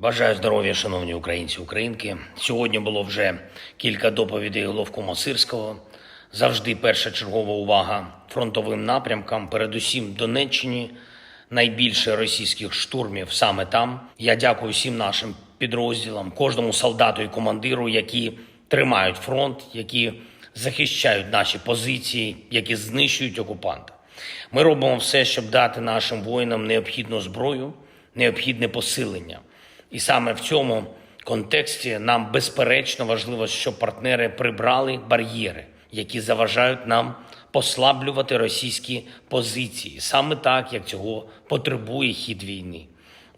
Бажаю здоров'я, шановні українці українки. Сьогодні було вже кілька доповідей головкома Сирського. Завжди перша чергова увага фронтовим напрямкам, передусім Донеччині. Найбільше російських штурмів саме там. Я дякую всім нашим підрозділам, кожному солдату і командиру, які тримають фронт, які захищають наші позиції, які знищують окупанта. Ми робимо все, щоб дати нашим воїнам необхідну зброю, необхідне посилення. І саме в цьому контексті нам безперечно важливо, щоб партнери прибрали бар'єри, які заважають нам послаблювати російські позиції, саме так, як цього потребує хід війни.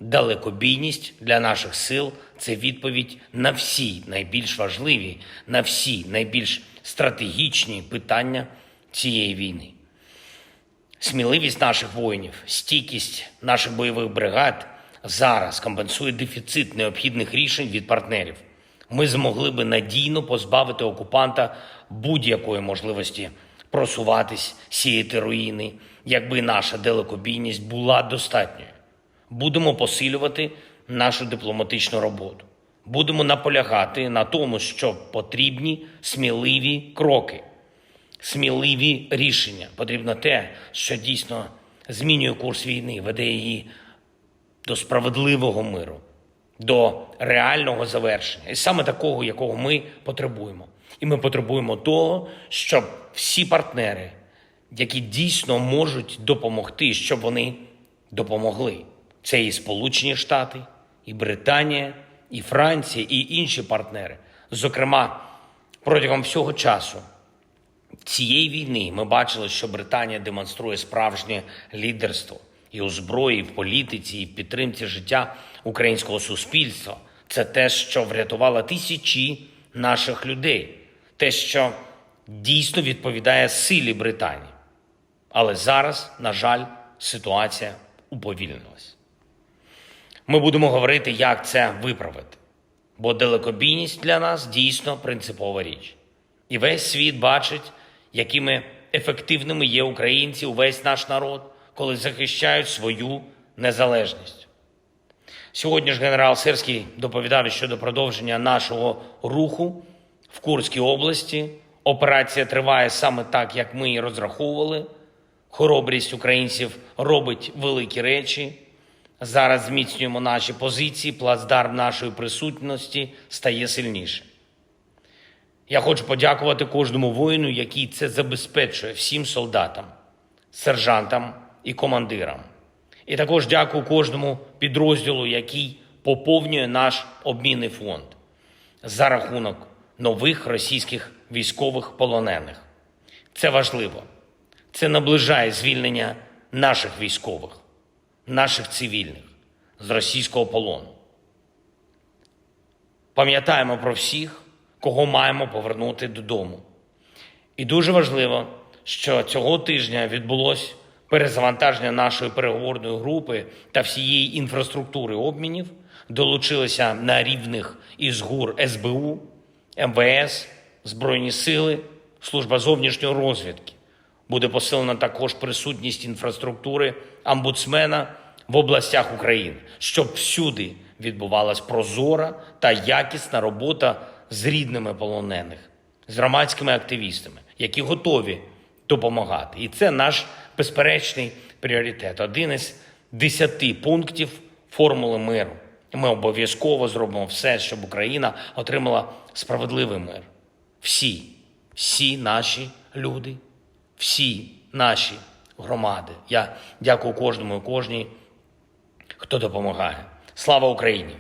Далекобійність для наших сил це відповідь на всі найбільш важливі, на всі найбільш стратегічні питання цієї війни. Сміливість наших воїнів, стійкість наших бойових бригад зараз компенсує дефіцит необхідних рішень від партнерів. Ми змогли би надійно позбавити окупанта будь-якої можливості просуватись, сіяти руїни, якби наша далекобійність була достатньою. Будемо посилювати нашу дипломатичну роботу. Будемо наполягати на тому, що потрібні сміливі кроки сміливі рішення. Потрібно те, що дійсно змінює курс війни, веде її до справедливого миру, до реального завершення, і саме такого, якого ми потребуємо. І ми потребуємо того, щоб всі партнери, які дійсно можуть допомогти, щоб вони допомогли. Це і Сполучені Штати, і Британія, і Франція, і інші партнери. Зокрема, протягом всього часу цієї війни ми бачили, що Британія демонструє справжнє лідерство і у зброї, і в політиці, і в підтримці життя українського суспільства. Це те, що врятувало тисячі наших людей, те, що дійсно відповідає силі Британії. Але зараз, на жаль, ситуація уповільнилась. Ми будемо говорити, як це виправити, бо далекобійність для нас дійсно принципова річ. І весь світ бачить, якими ефективними є українці, увесь наш народ, коли захищають свою незалежність. Сьогодні ж генерал Сирський доповідав щодо продовження нашого руху в Курській області. Операція триває саме так, як ми і розраховували. Хоробрість українців робить великі речі. Зараз зміцнюємо наші позиції, плацдарм нашої присутності стає сильнішим. Я хочу подякувати кожному воїну, який це забезпечує всім солдатам, сержантам і командирам. І також дякую кожному підрозділу, який поповнює наш обмінний фонд за рахунок нових російських військових полонених. Це важливо. Це наближає звільнення наших військових, наших цивільних з російського полону. Пам'ятаємо про всіх, кого маємо повернути додому. І дуже важливо, що цього тижня відбулось перезавантаження нашої переговорної групи та всієї інфраструктури обмінів. Долучилися на рівних із ГУР СБУ, МВС, Збройні Сили, Служба зовнішньої розвідки. Буде посилена також присутність інфраструктури омбудсмена в областях України, щоб всюди відбувалась прозора та якісна робота з рідними полонених, з громадськими активістами, які готові допомагати. І це наш безперечний пріоритет. Один із десяти пунктів формули миру. І ми обов'язково зробимо все, щоб Україна отримала справедливий мир. Всі, всі наші люди, всі наші громади. Я дякую кожному і кожній, хто допомагає. Слава Україні!